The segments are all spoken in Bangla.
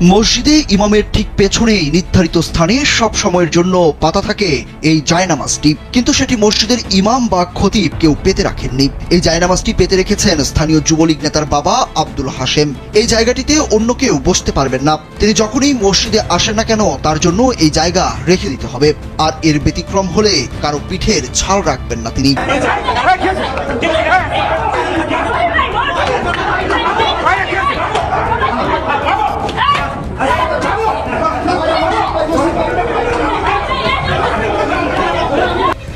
মসজিদে ইমামের ঠিক পেছনেই নির্ধারিত স্থানে সব সময়ের জন্য পাতা থাকে এই জায়নামাজটি কিন্তু সেটি মসজিদের ইমাম বা খতিব কেউ পেতে রাখেননি এই জায়নামাজটি পেতে রেখেছেন স্থানীয় যুবলীগ নেতার বাবা আব্দুল হাশেম এই জায়গাটিতে অন্য কেউ বসতে পারবেন না তিনি যখনই মসজিদে আসেন না কেন তার জন্য এই জায়গা রেখে দিতে হবে আর এর ব্যতিক্রম হলে কারও পিঠের ছাল রাখবেন না তিনি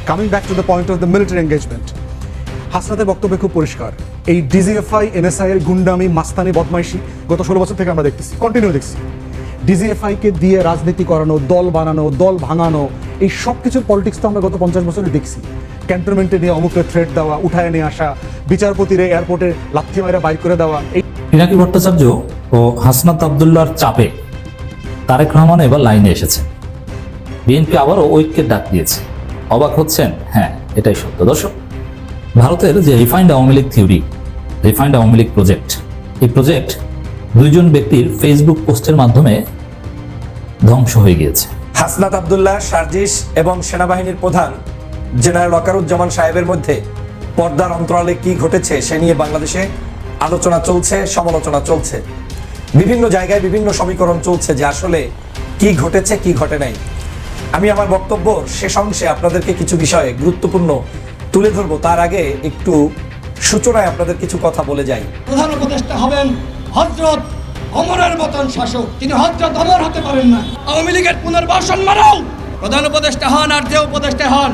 coming back to the point of the military engagement হাসনাতের বক্তব্য খুব পরিষ্কার। এই ডিজিএফআই এনএসআই এর গুন্ডামি, মাস্তানি, বদমাইশি গত ষোলো বছর থেকে আমরা দেখতেছি কন্টিনিউ দেখছি। ডিজিএফআই কে দিয়ে রাজনীতি করানো, দল বানানো, দল ভাঙানো, এই সব কিছুর পলিটিক্স তো আমরা গত পঞ্চাশ বছরে দেখছি। ক্যান্টনমেন্টে নিয়ে অমুকে থ্রেট দেওয়া, উঠায় নিয়ে আসা, বিচারপতিরে এয়ারপোর্টে লাথি মাইরা বাইর করে দেওয়া, এই পিনাকি ভট্টাচার্য ও হাসনাত আবদুল্লার চাপে তারেক রহমান এবার লাইনে এসেছেন বিএনপি আবারও ঐক্যের ডাক দিয়েছে। অবাক হচ্ছেন? হ্যাঁ এটাই সত্য। দর্শক, ভারতের যে refined Awami League theory, refined Awami League project, এই প্রজেক্ট দুইজন ব্যক্তির ফেসবুক পোস্টের মাধ্যমে ধ্বংস হয়ে গিয়েছে। হাসনাত আবদুল্লাহ, সার্জিস এবং সেনাবাহিনীর প্রধান জেনারেল ওয়াকারুজ্জামান সাহেবের মধ্যে পর্দার অন্তরালে কি ঘটেছে সে নিয়ে বাংলাদেশে আলোচনা চলছে, সমালোচনা চলছে। বিভিন্ন জায়গায় বিভিন্ন সমীকরণ চলছে যে আসলে কি ঘটেছে, কি ঘটে নাই। আমি আমার বক্তব্য শেষ অংশে আপনাদেরকে কিছু বিষয়ে গুরুত্বপূর্ণ তুলে ধরবো। তার আগে একটু সূচনায় আপনাদের কিছু কথা বলে যাই। প্রধান উপদেষ্টা হবেন হজরত অমরের মতন শাসক। তিনি হজরত অমর হতে পারেন না। আওয়ামী লীগের পুনর্বাসন মারাও প্রধান উপদেষ্টা হন আর যে উপদেষ্টা হন।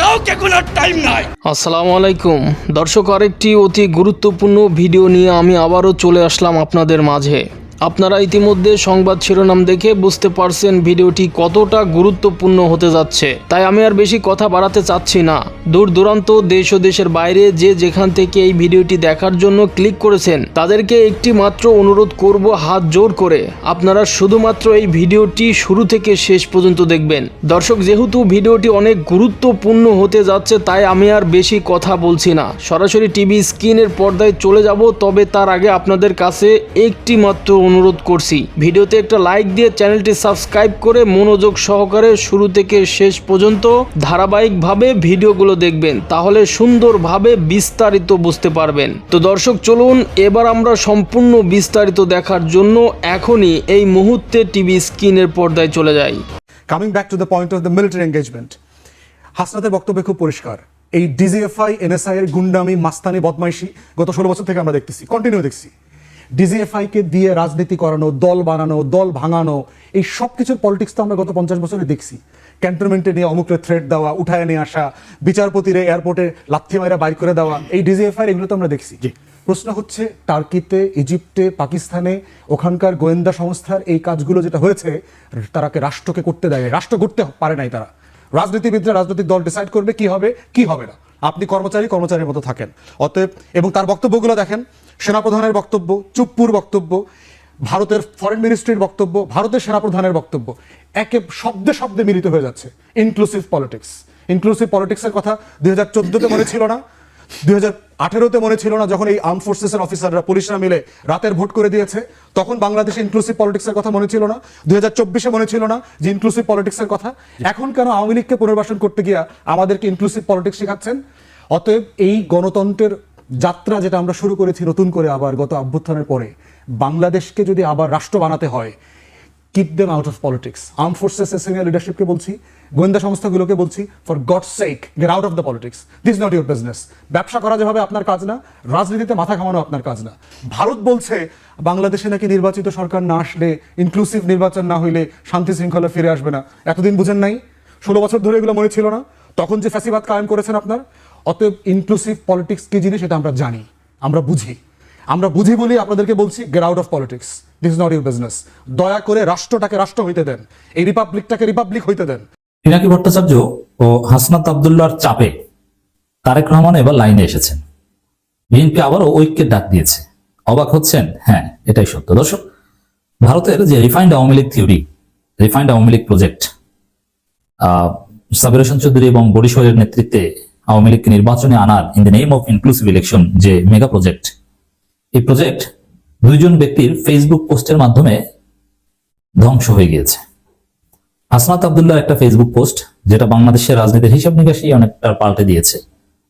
কাউকে কোনো টাইম নাই। আসসালামু আলাইকুম। দর্শক, আরেকটি অতি গুরুত্বপূর্ণ ভিডিও নিয়ে আমি আবারও চলে আসলাম আপনাদের মাঝে। আপনারা ইতিমধ্যে সংবাদ শিরোনাম দেখে বুঝতে পারছেন ভিডিওটি কতটা গুরুত্বপূর্ণ হতে যাচ্ছে। তাই আমি আর বেশি কথা বাড়াতে চাচ্ছি না। দূর দূরান্ত, দেশ ও দেশের বাইরে যে যেখান থেকে এই ভিডিওটি দেখার জন্য ক্লিক করেছেন, তাদেরকে একটি মাত্র অনুরোধ করব হাত জোর করে। আপনারা শুধুমাত্র এই ভিডিওটি শুরু থেকে শেষ পর্যন্ত দেখবেন। দর্শক, যেহেতু ভিডিওটি অনেক গুরুত্বপূর্ণ হতে যাচ্ছে, তাই আমি আর বেশি কথা বলছি না। সরাসরি টিভি স্ক্রিনের পর্দায় চলে যাব, তবে তার আগে আপনাদের কাছে একটি মাত্র অনুরোধ করছি। ভিডিওতে একটা লাইক দিয়ে চ্যানেলটি সাবস্ক্রাইব করে মনোযোগ সহকারে শুরু থেকে শেষ পর্যন্ত ধারাবাহিকভাবে ভিডিওগুলো দেখবেন। তাহলে সুন্দরভাবে বিস্তারিত বুঝতে পারবেন। তো দর্শক, চলুন, এবার আমরা সম্পূর্ণ বিস্তারিত দেখার জন্য এখনই এই মুহূর্তে টিভি স্ক্রিনের পর্দায় চলে যাই। Coming back to the point of the military engagement হাসনাতের বক্তব্য খুব পরিষ্কার। এই ডিজিএফআই এনএসআই এর গুন্ডামি, মাস্তানি, বদমাইশি গত ষোলো বছর থেকে আমরা দেখতেছি। কন্টিনিউ দেখছি। ডিজিএফআই কে দিয়ে রাজনীতি করানো দল বানানো দল ভাঙানো এই সব কিছুর পলিটিক্স তো আমরা গত পঞ্চাশ বছরে দেখছি। ক্যান্টনমেন্টে নিয়ে অমুকে থ্রেট দেওয়া উঠায় নিয়ে আসা বিচারপতিরে এয়ারপোর্টে লাথি মাইরা বাইর করে দেওয়া এই ডিজিএফআই এগুলো তো আমরা দেখছি। প্রশ্ন হচ্ছে টার্কিতে ইজিপ্টে পাকিস্তানে ওখানকার গোয়েন্দা সংস্থার এই কাজগুলো যেটা হয়েছে তারাকে রাষ্ট্রকে করতে দেয় রাষ্ট্র করতে পারে নাই তারা। রাজনীতিবিদরা রাজনৈতিক দল ডিসাইড করবে কি হবে কি হবে না। আপনি কর্মচারী, কর্মচারীর মতো থাকেন। অতএব, এবং তার বক্তব্যগুলো দেখেন, সেনাপ্রধানের বক্তব্য, চুপ্পুর বক্তব্য, ভারতের ফরেন মিনিস্ট্রির বক্তব্য, ভারতের সেনাপ্রধানের বক্তব্য, একে শব্দে শব্দে মিলিত হয়ে যাচ্ছে। ইনক্লুসিভ পলিটিক্স ইনক্লুসিভ পলিটিক্সের কথা দুই হাজার চোদ্দোতে মনে ছিল না, দুই হাজার আঠেরোতে মনে ছিল না, যখন এই আর্ম ফোর্সেসের অফিসাররা পুলিশরা মিলে রাতের ভোট করে দিয়েছে, তখন বাংলাদেশে ইনক্লুসিভ পলিটিক্সের কথা মনে ছিল না, দুই হাজার চব্বিশে মনে ছিল না যে ইনক্লুসিভ পলিটিক্সের কথা। এখন কেন আওয়ামী লীগকে পুনর্বাসন করতে গিয়া আমাদেরকে ইনক্লুসিভ পলিটিক্স শেখাচ্ছেন? অতএব এই গণতন্ত্রের যাত্রা যেটা আমরা শুরু করেছি নতুন করে আবার গত অভ্যুত্থানের পরে, বাংলাদেশকে যদি আবার রাষ্ট্র বানাতে হয় keep them out of politics arm forces senior লিডারশিপকে বলছি, গোয়েন্দা সংস্থাগুলোকে বলছি for God sake get out of the politics this not your business ব্যবসা করা যেভাবে আপনার কাজ না, রাজনীতিতে মাথা ঘামানো আপনার কাজ না। ভারত বলছে, বাংলাদেশে নাকি নির্বাচিত সরকার না আসলে ইনক্লুসিভ নির্বাচন না হইলে শান্তি শৃঙ্খলা ফিরে আসবে না। এতদিন বুঝেন নাই? ষোলো বছর ধরে এগুলো মনে ছিল না। তখন যে ফ্যাসিবাদ কায়েম করেছেন আপনার অতএব ইনক্লুসিভ পলিটিক্স কি জিনিস এটা আমরা জানি, আমরা বুঝি। আমরা বুঝি বলি আপনাদেরকে বলছি get out of politics this not your business দয়া করে রাষ্ট্রটাকে রাষ্ট্র হইতে দেন। এই রিপাবলিকটাকে রিপাবলিক হইতে দেন। পিনাকি ভট্টাচার্য ও হাসনাত আবদুল্লাহর চাপে তারেক রহমান এবার লাইনে এসেছেন। বিএনপি আবারও ঐক্যের ডাক দিয়েছে। অবাক হচ্ছেন? হ্যাঁ এটাই সত্য। দর্শক, ভারতের যে refined Awami League theory refined Awami League project Sabir Hossain Chowdhury এবং বরিশালের নেতৃত্বে আওয়ামী লীগকে নির্বাচনে আনার in the name of inclusive election যে মেগা প্রজেক্ট এই প্রজেক্ট দুইজন ব্যক্তির ফেসবুক পোস্টের মাধ্যমে ধ্বংস হয়ে গিয়েছে। হাসনাত আবদুল্লাহ একটা ফেসবুক পোস্ট, যেটা বাংলাদেশের রাজনীতির হিসাব নিকাশই অনেকটা পাল্টে দিয়েছে।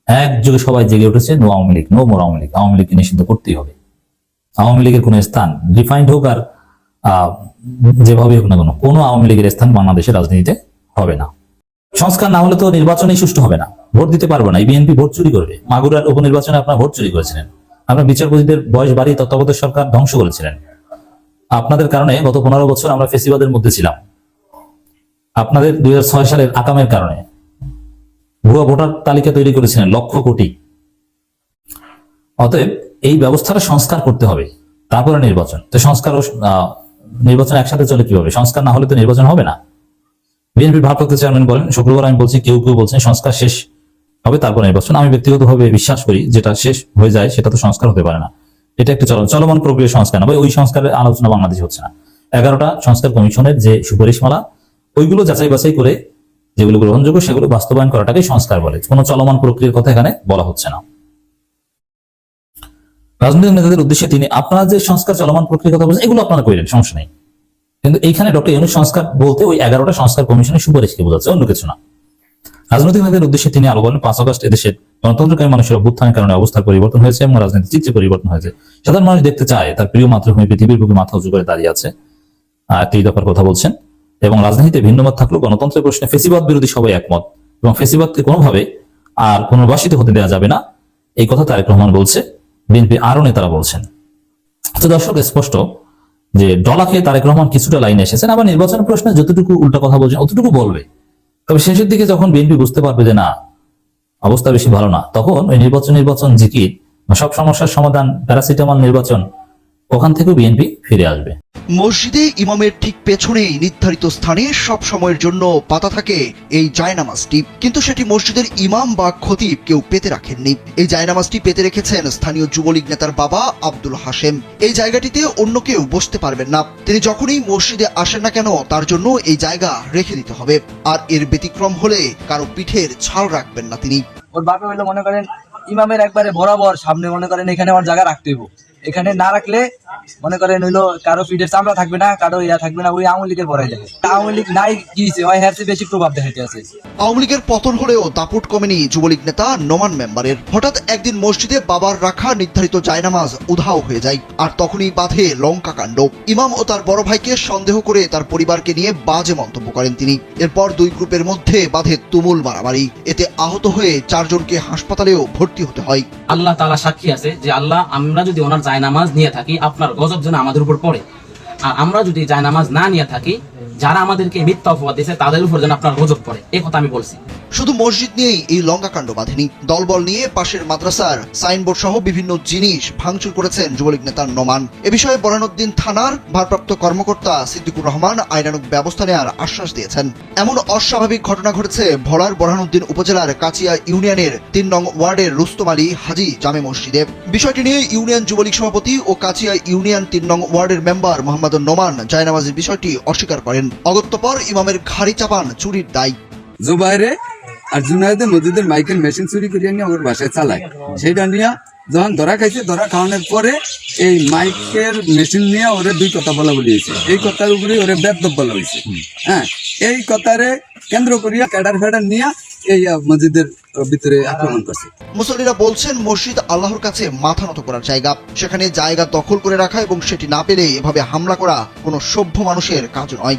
একযোগে সবাই জেগে উঠেছে no Awami League no more Awami League, Awami লীগকে নিষিদ্ধ করতেই হবে। আওয়ামী লীগের কোনো স্থান রিফাইন্ড হোক আর যেভাবে হোক না কোনো কোনো আওয়ামী লীগের স্থান বাংলাদেশের রাজনীতিতে হবে না। সংস্কার না হলে তো নির্বাচনই সুষ্ঠু হবে না। ভোট দিতে পারবে না, এই বিএনপি ভোট চুরি করবে। মাগুরার উপনির্বাচনে আপনার ভোট চুরি করেছিলেন। আপনার বিচারপতিদের বয়স বাড়িয়ে তত্ত্বাবধায়ক সরকার ধ্বংস করেছিলেন। আপনাদের কারণে গত পনেরো বছর আমরা ফেসিবাদের মধ্যে ছিলাম। আপনাদের দুই হাজার ছয় সালের আকামের কারণে। ভুয়া ভোটার তালিকা তৈরি করেছিলেন লক্ষ কোটি। অতএব এই ব্যবস্থাটা সংস্কার করতে হবে। তারপরে নির্বাচন। তো সংস্কার নির্বাচন একসাথে চলে কীভাবে? সংস্কার না হলে তো নির্বাচন হবে না। বিএনপির ভারপ্রাপ্ত চেয়ারম্যান বলেন, শুক্রবার আমি বলছি, কেউ কেউ বলছেন, সংস্কার শেষ হবে, তারপর নির্বাচন। আমি ব্যক্তিগতভাবে বিশ্বাস করি যেটা শেষ হয়ে যায় সেটা তো সংস্কার হতে পারে না। এটা একটা চলমান চলমান প্রক্রিয়া সংস্কার না। বা ওই সংস্কারের আলোচনা বাংলাদেশে হচ্ছে না। এগারোটা সংস্কার কমিশনের যে সুপারিশমালা, ওইগুলো যাচাই বাছাই করে যেগুলো গ্রহণযোগ্য সেগুলো বাস্তবায়ন করাটাকেই সংস্কার বলে। কোনো চলমান প্রক্রিয়ার কথা এখানে বলা হচ্ছে না। রাজনৈতিক নেতাদের উদ্দেশ্যে তিনি, আপনারা যে সংস্কার চলমান প্রক্রিয়ার কথা বলছেন, এগুলো আপনারা করেন সমস্যা নেই। কিন্তু এইখানে ডক্টর ইউনুস সংস্কার বলতে ওই এগারোটা সংস্কার কমিশনের সুপারিশকে বোঝাচ্ছে, অন্য কিছু না। রাজনৈতিক নেতাদের উদ্দেশ্যে তিনি আরও বলেন, পাঁচ আগস্ট এদেশের গণতন্ত্রকামী মানুষের অভ্যুত্থানের কারণে অবস্থার পরিবর্তন হয়েছে এবং রাজনীতি চিত্রে পরিবর্তন হয়েছে। সাধারণ মানুষ দেখতে চায় তার প্রিয় মাতৃভূমি পৃথিবীর বুকে মাথা উঁচু করে দাঁড়িয়ে আছে। একটি দফার কথা বলছেন। এবং রাজনীতিতে ভিন্নমত থাকলেও গণতন্ত্রের প্রশ্নে ফেসিবাদ বিরোধী সবাই একমত। এবং ফেসিবাদকে কোনোভাবে আর পুনর্বাসিত হতে দেওয়া যাবে না, এই কথা তারেক রহমান বলছে। বিএনপি আরও নেতারা বলছেন। তো দর্শক স্পষ্ট যে ডলা খেয়ে তারেক রহমান কিছুটা লাইনে এসেছেন, আবার নির্বাচন প্রশ্নে যতটুকু উল্টা কথা বলছেন, অতটুকু বলবে। তবে শেষের দিকে যখন বিএনপি বুঝতে পারবে যে না, অবস্থা বেশি ভালো না, তখন ওই নির্বাচন নির্বাচন জিকির সব সমস্যার সমাধান, প্যারাসিটামল নির্বাচন ওখান থেকেও বিএনপি ফিরে আসবে। মসজিদে ইমামের ঠিক পেছনেই নির্ধারিত স্থানে সব সময়ের জন্য পাতা থাকে এই জায়নামাজটি কিন্তু সেটি মসজিদের ইমাম বা খতিব কেউ পেতে রাখেননি। এই জায়নামাজটি পেতে রেখেছেন স্থানীয় যুবলীগ নেতার বাবা আব্দুল হাশেম। এই জায়গাটিতে অন্য কেউ বসতে পারবেন না। তিনি যখনই মসজিদে আসেন না কেন তার জন্য এই জায়গা রেখে দিতে হবে। আর এর ব্যতিক্রম হলে কারও পিঠের ছাল রাখবেন না তিনি। ওর বাপে হইল মনে করেন ইমামের একবারে বরাবর সামনে মনে করেন এখানে আমার জায়গা রাখতে হইব এখানে না রাখলে মনে করেন হইল কারও ফিটের চামড়া থাকবে না কারও ইয়া থাকবে না ওই আওয়ামী লীগের বড়াই যাবে আওয়ামী লীগ নাই কি হইছে? হয় বেশি প্রভাব দেখাইতে আছে। আওয়ামী লীগের পতন হলেও দাপুট কমেনি যুবলীগ নেতা নোমান মেম্বারের। হঠাৎ একদিন মসজিদে বাবার রাখা নির্ধারিত জায়নামাজ উধাও হয়ে যায় আর তখনই বাধে লঙ্কা কাণ্ড। ইমাম ও তার বড় ভাইকে সন্দেহ করে তার পরিবারকে নিয়ে বাজে মন্তব্য করেন তিনি। এরপর দুই গ্রুপের মধ্যে বাঁধে তুমুল মারামারি। এতে আহত হয়ে চারজনকে হাসপাতালেও ভর্তি হতে হয়। আল্লাহ তালা সাক্ষী আছে যে আল্লাহ আমরা যদি ওনার জায়নামাজ নিয়ে থাকি, আপনার গজব যেন আমাদের উপর পড়ে। আর আমরা যদি জায়নামাজ না নিয়ে থাকি, যারা আমাদেরকে মিথ্যা অপবাদ দিয়েছে, তাদের উপর যেন আপনার গজব পড়ে। এ কথা আমি বলছি। শুধু মসজিদ নিয়েই এই লঙ্কাকাণ্ড বাঁধেনি। দলবল নিয়ে পাশের মাদ্রাসার সাইনবোর্ড সহ বিভিন্ন জিনিস ভাঙচুর করেছেন যুবলীগ নেতা নোমান। এ বিষয়ে বরানুদ্দিন থানার ভারপ্রাপ্ত কর্মকর্তা সিদ্দিকুর রহমান আইনানুক ব্যবস্থা নেওয়ার আশ্বাস দিয়েছেন। এমন অস্বাভাবিক ঘটনা ঘটেছে ভোলার বরহানুদ্দিন উপজেলার কাচিয়া ইউনিয়নের তিন নং ওয়ার্ডের রুস্তম আলী হাজি জামে মসজিদে। বিষয়টি নিয়ে ইউনিয়ন যুবলীগ সভাপতি ও কাচিয়া ইউনিয়ন তিন নং ওয়ার্ডের মেম্বার মোহাম্মদ নোমান জায়নামাজের বিষয়টি অস্বীকার করেন। অগত্যপর ইমামের ঘাড়ি চাপান চুরির দায়। জুবাইরে আর জুনাইদের মসজিদের মাইকেল মেশিন চুরি করে নিয়ে ওর বাসায় চালায়। সেইটা নিয়ে যখন ধরা খাইছে, ধরা খাওয়ানোর পরে এই মাইকের মেশিন নিয়ে ওরে দুই কথা বলা বলি হয়েছে। এই কথার উপরে ওরে বেদব বলা হয়েছে। হ্যাঁ এই কথারে কেন্দ্র করিয়া ক্যাডার ফ্যাডার নিয়ে এই মসজিদের ভিতরে আক্রমণ করছে। মুসল্লিরা বলছেন, মসজিদ আল্লাহর কাছে মাথা নত করার জায়গা। সেখানে জায়গা দখল করে রাখা এবং সেটি না পেলে এভাবে হামলা করা কোনো সভ্য মানুষের কাজ নয়।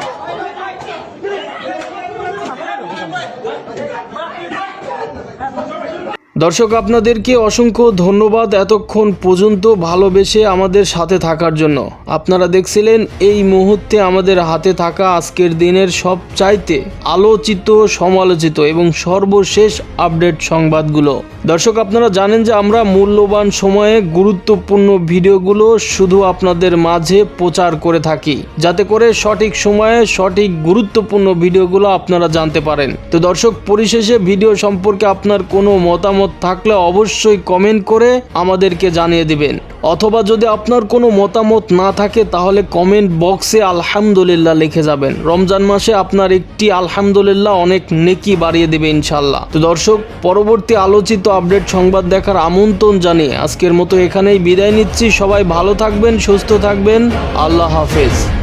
দর্শক, আপনাদেরকে অসংখ্য ধন্যবাদ এতক্ষণ পর্যন্ত ভালোবেসে আমাদের সাথে থাকার জন্য। আপনারা দেখছিলেন এই মুহূর্তে আমাদের হাতে থাকা আজকের দিনের সব চাইতে আলোচিত, সমালোচিত এবং সর্বশেষ আপডেট সংবাদগুলো। দর্শক, আপনারা জানেন যে আমরা মূল্যবান সময়ে গুরুত্বপূর্ণ ভিডিওগুলো শুধু আপনাদের মাঝে প্রচার করে থাকি। যাতে করে সঠিক সময়ে সঠিক গুরুত্বপূর্ণ ভিডিওগুলো আপনারা জানতে পারেন। তো দর্শক, পরিশেষে ভিডিও সম্পর্কে আপনার কোনো মতামত থাকলে অবশ্যই কমেন্ট করে আমাদেরকে জানিয়ে দিবেন। অথবা যদি আপনার কোনো মতামত না থাকে, তাহলে কমেন্ট বক্সে আলহামদুলিল্লাহ লিখে যাবেন। রমজান মাসে আপনার একটি আলহামদুলিল্লাহ অনেক নেকি বাড়িয়ে দেবে ইনশাল্লাহ তো দর্শক, পরবর্তী আলোচিত আপডেট সংবাদ দেখার আমন্ত্রণ জানিয়ে আজকের মতো এখানেই বিদায় নিচ্ছি। সবাই ভালো থাকবেন, সুস্থ থাকবেন। আল্লাহ হাফেজ।